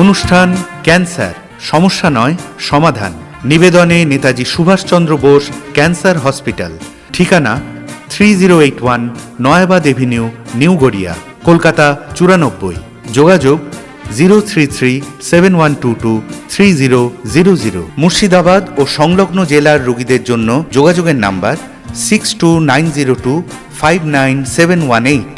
অনুষ্ঠান ক্যান্সার, সমস্যা নয়, সমাধান। নিবেদনে নেতাজি সুভাষচন্দ্র বোস, ক্যান্সার হসপিটাল। ঠিকানা three zero eight one, Nayabad avenue, new Garia, Kolkata চুরানব্বই। যোগাযোগ zero three three seven one two two three zero zero zero. Murshidabad ও সংলগ্ন জেলার রোগীদের জন্য যোগাযোগের number six two nine zero two five nine seven one eight.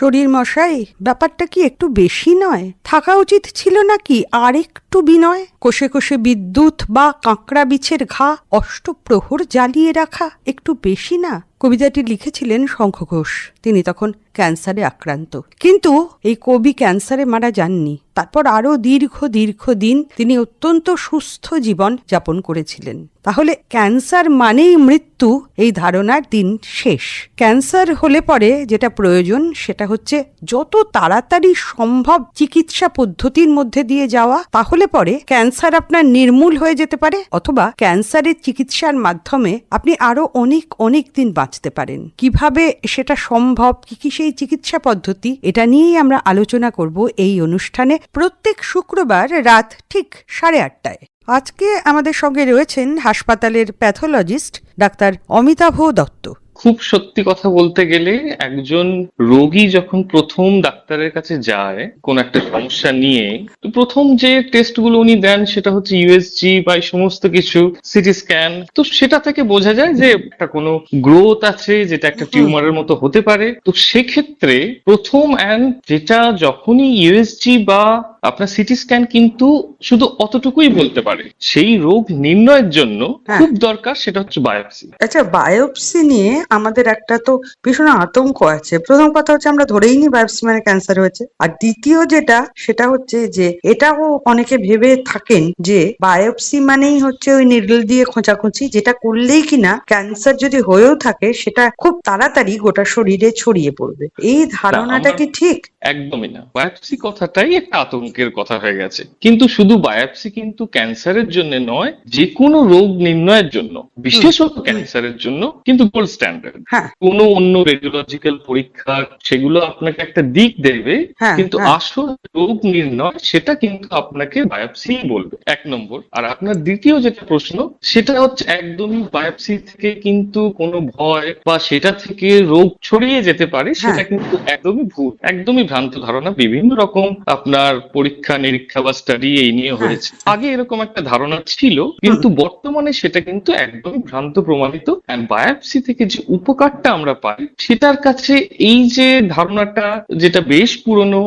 শরীর মশাই, ব্যাপারটা কি একটু বেশি নয়? থাকা উচিত ছিল নাকি আর একটু বিনয়? কোষে কোষে বিদ্যুৎ বা কাঁকড়া বিছের ঘা অষ্টপ্রহর জ্বালিয়ে রাখা একটু বেশি না? কবিতাটি লিখেছিলেন শঙ্খ ঘোষ। তিনি তখন ক্যান্সারে আক্রান্ত। কিন্তু এই কবি ক্যান্সারে মারা যাননি। তারপর আরও দীর্ঘ দীর্ঘ দিন তিনি অত্যন্ত সুস্থ জীবন যাপন করেছিলেন। তাহলে ক্যান্সার মানেই মৃত্যু, এই ধারণার দিন শেষ। ক্যান্সার হলে পরে যেটা প্রয়োজন, সেটা হচ্ছে যত তাড়াতাড়ি সম্ভব চিকিৎসা পদ্ধতির মধ্যে দিয়ে যাওয়া। তাহলে পরে ক্যান্সার আপনার নির্মূল হয়ে যেতে পারে, অথবা ক্যান্সারের চিকিৎসার মাধ্যমে আপনি আরও অনেক অনেক দিন বাঁচতে পারেন। কীভাবে সেটা সম্ভব, কি কি সেই চিকিৎসা পদ্ধতি, এটা নিয়েই আমরা আলোচনা করব এই অনুষ্ঠানে প্রত্যেক শুক্রবার রাত ঠিক সাড়ে আটটায়। আজকে আমাদের সঙ্গে রয়েছেন হাসপাতালের প্যাথোলজিস্ট ডাক্তার অমিতাভ দত্ত। খুব সত্যি কথা বলতে গেলে একজন রোগী যখন প্রথম ডাক্তারের কাছে যায় কোন একটা সমস্যা নিয়ে তো প্রথম যে টেস্টগুলো উনি দেন সেটা হচ্ছে ইউএসজি বা এই সমস্ত কিছু সিটি স্ক্যান তো সেটা থেকে বোঝা যায় যে একটা কোনো গ্রোথ আছে যেটা একটা টিউমারের মতো হতে পারে। তো সেক্ষেত্রে প্রথম অ্যান্ড যেটা যখনই ইউএসজি বা আপনার সিটি স্ক্যান কিন্তু শুধু অতটুকুই বলতে পারে। সেই রোগ নির্ণয়ের জন্য হ্যাঁ। খুব দরকার সেটা হচ্ছে বায়োপসি আচ্ছা বায়োপসি নিয়ে আমাদের একটা তো ভীষণ আতঙ্ক আছে। প্রথম কথা হচ্ছে আমরা ধরেই নি বায়োপসি মানে ক্যান্সার হয়েছে। আর দ্বিতীয় যেটা সেটা হচ্ছে যে এটাও অনেকে ভেবে থাকেন যে বায়োপসি মানেই হচ্ছে ওই নিডল দিয়ে খোঁচাখুচি যেটা করলেই কিনা ক্যান্সার যদি হয়েও থাকে সেটা খুব তাড়াতাড়ি গোটা শরীরে ছড়িয়ে পড়বে। এই ধারণাটা কি ঠিক? একদমই না। বায়োপসি কথাটাই একটা আতঙ্কের কথা হয়ে গেছে। কিন্তু শুধু বায়োপসি কিন্তু ক্যান্সারের জন্য নয় যে কোনো রোগ নির্ণয়ের জন্য বিশেষত ক্যান্সারের জন্য কিন্তু গোল্ড স্ট্যান্ডার্ড কোনো অন্য রেডিওলজিক্যাল পরীক্ষা সেগুলো আপনাকে একটা দিক দেবে হ্যাঁ, কিন্তু হ্যাঁ। আসল রোগ নির্ণয় সেটা কিন্তু আপনাকে বায়োপসি বলবে। এক নম্বর। আর আপনার দ্বিতীয় যেটা প্রশ্ন সেটা হচ্ছে একদমই বায়োপসি থেকে কিন্তু কোনো ভয় বা সেটা থেকে রোগ ছড়িয়ে যেতে পারে সেটা হ্যাঁ। কিন্তু একদমই ভুল। একদমই ভ্রান্ত ধারণা। বিভিন্ন রকম আপনার পরীক্ষা নিরীক্ষা বা স্টাডি এই নিয়ে হ্যাঁ। হয়েছে। আগে এরকম একটা ধারণা ছিল কিন্তু বর্তমানে সেটা কিন্তু একদমই ভ্রান্ত প্রমাণিত। বায়োপসি থেকে যে উপকারটা আমরা পাই সেটার কাছে এই যে ধারণাটা যেটা বেশ পুরনো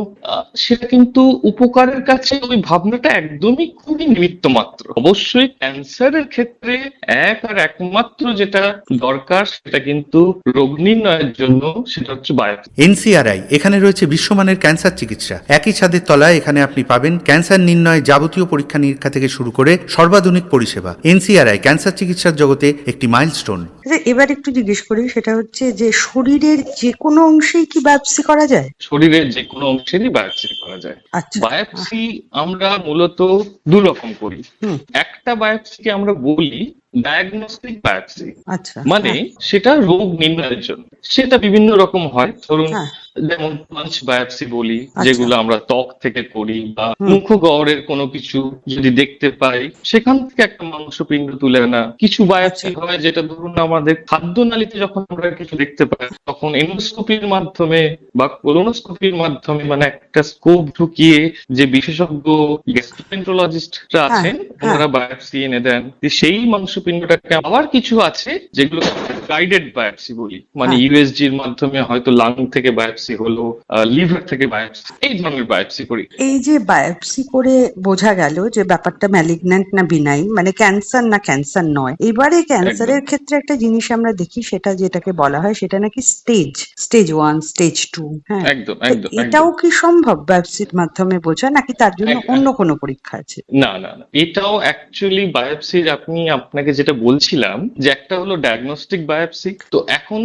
সেটা কিন্তু উপকারের কাছে ওই ভাবনাটা একদমই খুবই নিমিত্ত মাত্র। অবশ্যই ক্যান্সারের ক্ষেত্রে এক আর একমাত্র যেটা দরকার সেটা কিন্তু রোগ নির্ণয়ের জন্য সেটা হচ্ছে বায়োপসি এনসিআরআই এখানে রয়েছে বিশ্বমানের ক্যান্সার চিকিৎসা। একই ছাদের তলায় এখানে আপনি পাবেন ক্যান্সার নির্ণয় যাবতীয় পরীক্ষা নিরীক্ষা থেকে শুরু করে সর্বাধুনিক পরিষেবা। এনসিআরআই ক্যান্সার চিকিৎসার জগতে একটি মাইলস্টোন। এবার একটু জিজ্ঞেস করি সেটা হচ্ছে যে শরীরের যে কোনো অংশেই কি বায়োপসি করা যায়? শরীরের যে কোনো অংশেরই বায়োপসি করা যায়। আচ্ছা। বায়োপসি আমরা মূলত দু রকম করি। একটা বায়োপসিকে আমরা বলি ডায়াগনস্টিক বায়োপসি। আচ্ছা। মানে সেটা রোগ নির্ণয়ের জন্য। সেটা বিভিন্ন রকম হয়। ধরুন হ্যাঁ। যেমন পাঞ্চ বায়োপসি বলি আচ্ছা। যেগুলো আমরা ত্বক থেকে করি বা মুখ গহ্বরের কোনো কিছু যদি দেখতে পাই সেখান থেকে একটা মাংসপিণ্ড তুলে আনা কিছু বায়োপসি আচ্ছা। হয় যেটা ধরুন আমাদের খাদ্য নালীতে যখন আমরা কিছু দেখতে পাই তখন এন্ডোস্কোপির মাধ্যমে বা কোলোনোস্কোপির মাধ্যমে মানে একটা স্কোপ ঢুকিয়ে যে বিশেষজ্ঞ গ্যাস্ট্রোএন্টারোলজিস্টরা আছেন হ্যাঁ। ওনারা বায়োপসি এনে দেন সেই মাংসপিণ্ডটাকে আবার কিছু আছে যেগুলো গাইডেড বায়োপসি বলি মানে হ্যাঁ। ইউএসজি এর মাধ্যমে হয়তো লাং থেকে বায়োপসি হলো লিভার থেকে বায়োপসি এই ধরনের বায়োপসি করি। এই যে বায়োপসি করে বোঝা গেল যে ব্যাপারটা ম্যালিগন্যান্ট না বিনাইন মানে ক্যান্সার না ক্যান্সার নয়। এবারে ক্যান্সারের ক্ষেত্রে একটা জিনিস আমরা দেখি সেটা যেটাকে বলা হয় সেটা নাকি stage stage one stage two হ্যাঁ। একদম একদম এটাও কি সম্ভব বায়োপসির মাধ্যমে বোঝা নাকি তার জন্য অন্য কোনো পরীক্ষা আছে? না না না এটাও অ্যাকচুয়ালি বায়োপসির আপনি আপনাকে যেটা বলছিলাম যে একটা হলো ডায়াগনস্টিক বায়োপসি বায়োপসি তো এখন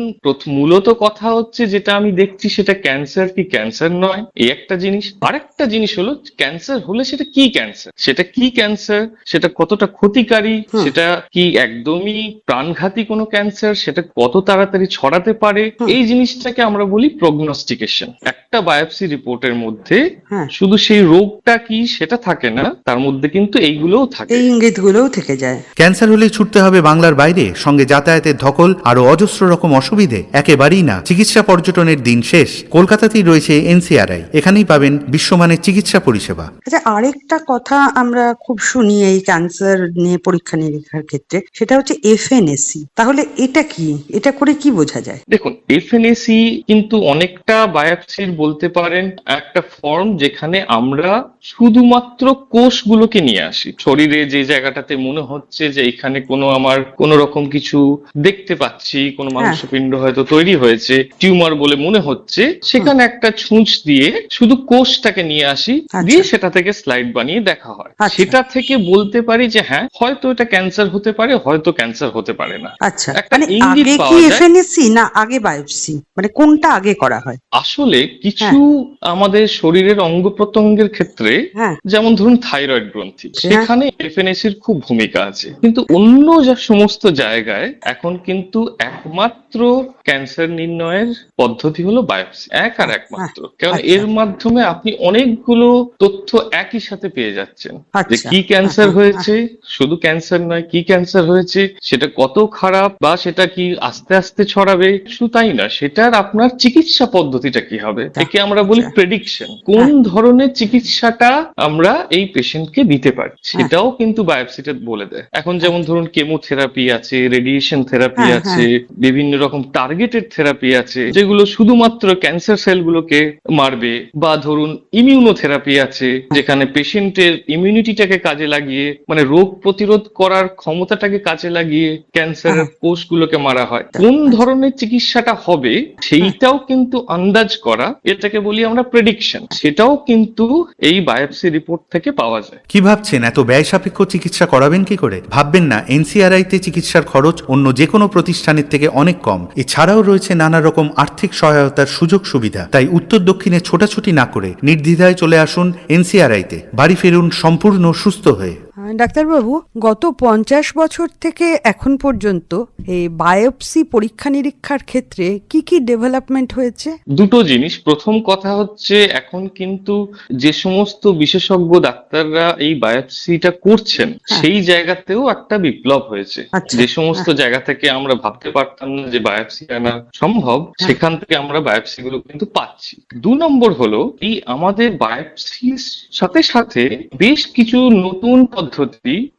মূলত কথা হচ্ছে যেটা আমি দেখছি সেটা ক্যান্সার কি ক্যান্সার নয়? এই একটা জিনিস। আরেকটা জিনিস হলো ক্যান্সার হলে সেটা কি ক্যান্সার সেটা কি ক্যান্সার সেটা কতটা ক্ষতিকারী? সেটা কি একদমই প্রাণঘাতী কোনো ক্যান্সার সেটা কত তাড়াতাড়ি ছড়াতে পারে? এই জিনিসটাকে আমরা বলি প্রগনস্টিকেশন একটা বায়োপসি রিপোর্টের মধ্যে হ্যাঁ। শুধু সেই রোগটা কি সেটা থাকে না তার মধ্যে কিন্তু এইগুলোও থাকে। এই ইঙ্গিতগুলোও থেকে যায়। ক্যান্সার হলেই ছুটতে হবে বাংলার বাইরে। সঙ্গে যাতায়াতের ধকল আরও অজস্র রকম অসুবিধে একেবারেই না। চিকিৎসা পর্যটনের দিন শেষ। কলকাতাতেই রয়েছে এনসিআরআই। এখানেই পাবেন বিশ্বমানের চিকিৎসা পরিষেবা। আচ্ছা আরেকটা কথা আমরা খুব শুনি এই ক্যান্সার নিয়ে পরীক্ষা নিরীক্ষার ক্ষেত্রে সেটা হচ্ছে এফএনএসি তাহলে এটা কি? এটা করে কি বোঝা যায়? দেখুন এফএনএসি কিন্তু অনেকটা বায়োপসির বলতে পারেন একটা ফর্ম যেখানে আমরা শুধুমাত্র কোষগুলোকে নিয়ে আসি। শরীরে যে জায়গাটাতে মনে হচ্ছে যে এখানে কোনো আমার কোনো রকম কিছু দেখতে পাচ্ছি কোনো মাংসপিণ্ড হয়তো তৈরি হয়েছে টিউমার বলে মনে হচ্ছে সেখানে একটা ছুঁচ দিয়ে শুধু কোষটাকে নিয়ে আসি আচ্ছা। দিয়ে সেটা থেকে স্লাইড বানিয়ে দেখা হয়। আচ্ছা। সেটা থেকে বলতে পারি যে হ্যাঁ হয়তো এটা ক্যান্সার হতে পারে হয়তো ক্যান্সার হতে পারে না। আচ্ছা। মানে আগে কি এফএনএসি না আগে বায়োপসি মানে কোনটা আগে করা হয়? আসলে কিছু আমাদের শরীরের অঙ্গ প্রত্যঙ্গের ক্ষেত্রে হ্যাঁ। যেমন ধরুন থাইরয়েড গ্রন্থি হ্যাঁ। সেখানে এফএনএসির খুব ভূমিকা আছে। কিন্তু অন্য যা সমস্ত জায়গায় এখন কিন্তু একমাত্র ক্যান্সার নির্ণয়ের পদ্ধতি হলো বায়োপসি এক আর একমাত্র। কারণ আচ্ছা। এর মাধ্যমে আপনি অনেকগুলো তথ্য একই সাথে পেয়ে যাচ্ছেন যে আচ্ছা। কি ক্যান্সার হয়েছে শুধু ক্যান্সার নয় কি ক্যান্সার হয়েছে সেটা কত খারাপ বা সেটা কি আস্তে আস্তে ছড়াবে? শুধু তাই না সেটার আপনার চিকিৎসা পদ্ধতিটা কি হবে? একে আমরা বলি আচ্ছা। প্রেডিকশন কোন ধরনের চিকিৎসাটা আমরা এই পেশেন্টকে দিতে পারি? সেটাও কিন্তু বায়োপসিটা বলে দেয়। এখন যেমন ধরুন কেমোথেরাপি আছে রেডিয়েশন থেরাপি হ্যাঁ, আছে বিভিন্ন রকম টার্গেটেড থেরাপি আছে যেগুলো শুধুমাত্র ক্যান্সার সেলগুলোকে মারবে বা ধরুন ইমিউনোথেরাপি আছে যেখানে পেশেন্টের ইমিউনিটিটাকে কাজে লাগিয়ে মানে রোগ প্রতিরোধ করার ক্ষমতাটাকে কাজে লাগিয়ে ক্যান্সারের কোষগুলোকে মারা হয়। কোন ধরনের চিকিৎসাটা হবে সেইটাও কিন্তু আন্দাজ করা এটাকে বলি আমরা প্রেডিকশন সেটাও কিন্তু এই বায়োপসি রিপোর্ট থেকে পাওয়া যায়। কি ভাবছেন? এত ব্যয় সাপেক্ষ চিকিৎসা করাবেন কি করে? ভাববেন না এনসিআরআই তে চিকিৎসার খরচ অন্য যে কোনো প্রতিষ্ঠানের থেকে অনেক কম। এছাড়াও রয়েছে নানা রকম আর্থিক সহায়তার সুযোগ সুবিধা। তাই উত্তর দক্ষিণে ছোটাছুটি না করে নির্দ্বিধায় চলে আসুন এনসিআরআইতে। বাড়ি ফেরুন সম্পূর্ণ সুস্থ হয়ে। ডাক্তারবাবু গত পঞ্চাশ বছর থেকে এখন পর্যন্ত এই বায়োপসি পরীক্ষা নিরীক্ষার ক্ষেত্রে কি কি ডেভেলপমেন্ট হয়েছে? দুটো জিনিস। প্রথম কথা হচ্ছে এখন কিন্তু যে সমস্ত বিশেষজ্ঞ ডাক্তাররা এই বায়োপসিটা করছেন সেই জায়গাতেও একটা বিপ্লব হয়েছে। আচ্ছা। যে সমস্ত জায়গা থেকে আমরা ভাবতে পারতাম না যে বায়োপসি আনা সম্ভব সেখান থেকে আমরা বায়োপসি গুলো কিন্তু পাচ্ছি। দু নম্বর হলো এই আমাদের বায়োপসির সাথে সাথে বেশ কিছু নতুন পদ্ধতি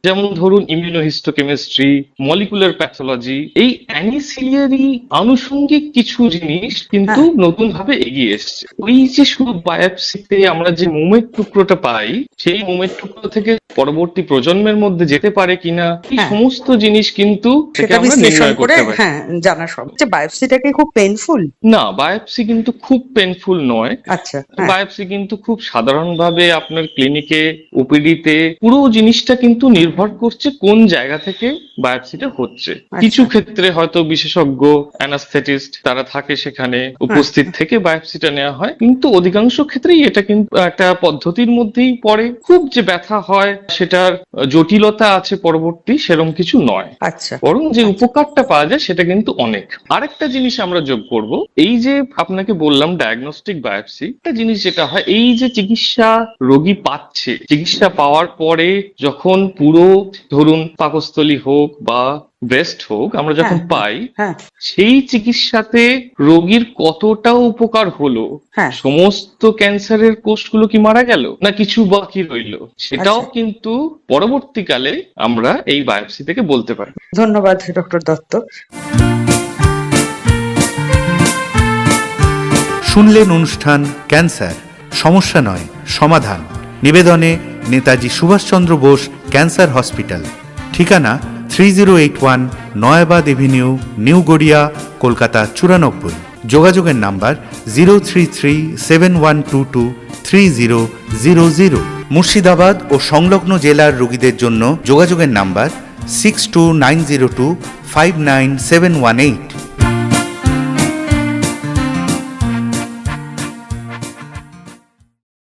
যেমন ধরুন ইমিউনোহিস্টোকেমিস্ট্রি মলিকুলার প্যাথোলজি এই অ্যানিসিলিয়ারি আনুষঙ্গিক কিছু জিনিস কিন্তু নতুন ভাবে এগিয়ে এসছে। ওই যে শুধু বায়োপসিতে আমরা যে মোমের টুকরোটা পাই সেই মোমের টুকরো থেকে পরবর্তী প্রজন্মের মধ্যে যেতে পারে কিনা এই হ্যাঁ। সমস্ত জিনিস কিন্তু সেটা আমরা নির্ণয় করে করতে পারি। হ্যাঁ জানা সব যে বায়োপসিটাকে খুব পেনফুল না বায়োপসি কিন্তু খুব পেনফুল নয়। আচ্ছা হ্যাঁ। বায়োপসি কিন্তু খুব সাধারণভাবে আপনার ক্লিনিকে ওপিডিতে পুরো জিনিসটা কিন্তু নির্ভর করছে কোন জায়গা থেকে বায়োপসিটা হচ্ছে। কিছু ক্ষেত্রে হয়তো বিশেষজ্ঞ অ্যানাস্থেটিস্ট তারা থাকে সেখানে উপস্থিত থেকে বায়োপসিটা নেওয়া হয়। কিন্তু অধিকাংশ ক্ষেত্রেই এটা কিন্তু একটা পদ্ধতির মধ্যেই পড়ে। খুব যে ব্যথা হয় সেটার জটিলতা আছে পরবর্তী সেরকম কিছু নয়। আচ্ছা। বরং যে উপকারটা পাওয়া যায় সেটা কিন্তু অনেক। আরেকটা জিনিস আমরা যোগ করব এই যে আপনাকে বললাম ডায়াগনস্টিক বায়োপসি একটা জিনিস যেটা হয় এই যে চিকিৎসা রোগী পাচ্ছে চিকিৎসা পাওয়ার পরে যখন পুরো ধরুন পাকস্থলী হোক বা ব্রেস্ট হোক আমরা যখন হ্যাঁ, পাই হ্যাঁ। সেই চিকিৎসাতে রোগীর কতটা উপকার হলো? হ্যাঁ। সমস্ত ক্যান্সারের কোষগুলো কি মারা গেল? না কিছু বাকি রইল? সেটাও আচ্ছা। কিন্তু পরবর্তীকালে আমরা এই বায়োপসি থেকে বলতে পারি ধন্যবাদ ডক্টর দত্ত। শুনলেন অনুষ্ঠান ক্যান্সার সমস্যা নয় সমাধান। নিবেদনে নেতাজি সুভাষচন্দ্র বোস ক্যান্সার হসপিটাল। ঠিকানা three zero eight one Nayabad avenue, new Garia, Kolkata চুরানব্বই। যোগাযোগের number zero three three seven one two two three zero zero zero. Murshidabad ও সংলগ্ন জেলার রোগীদের জন্য যোগাযোগের number six two nine zero two five nine seven one eight.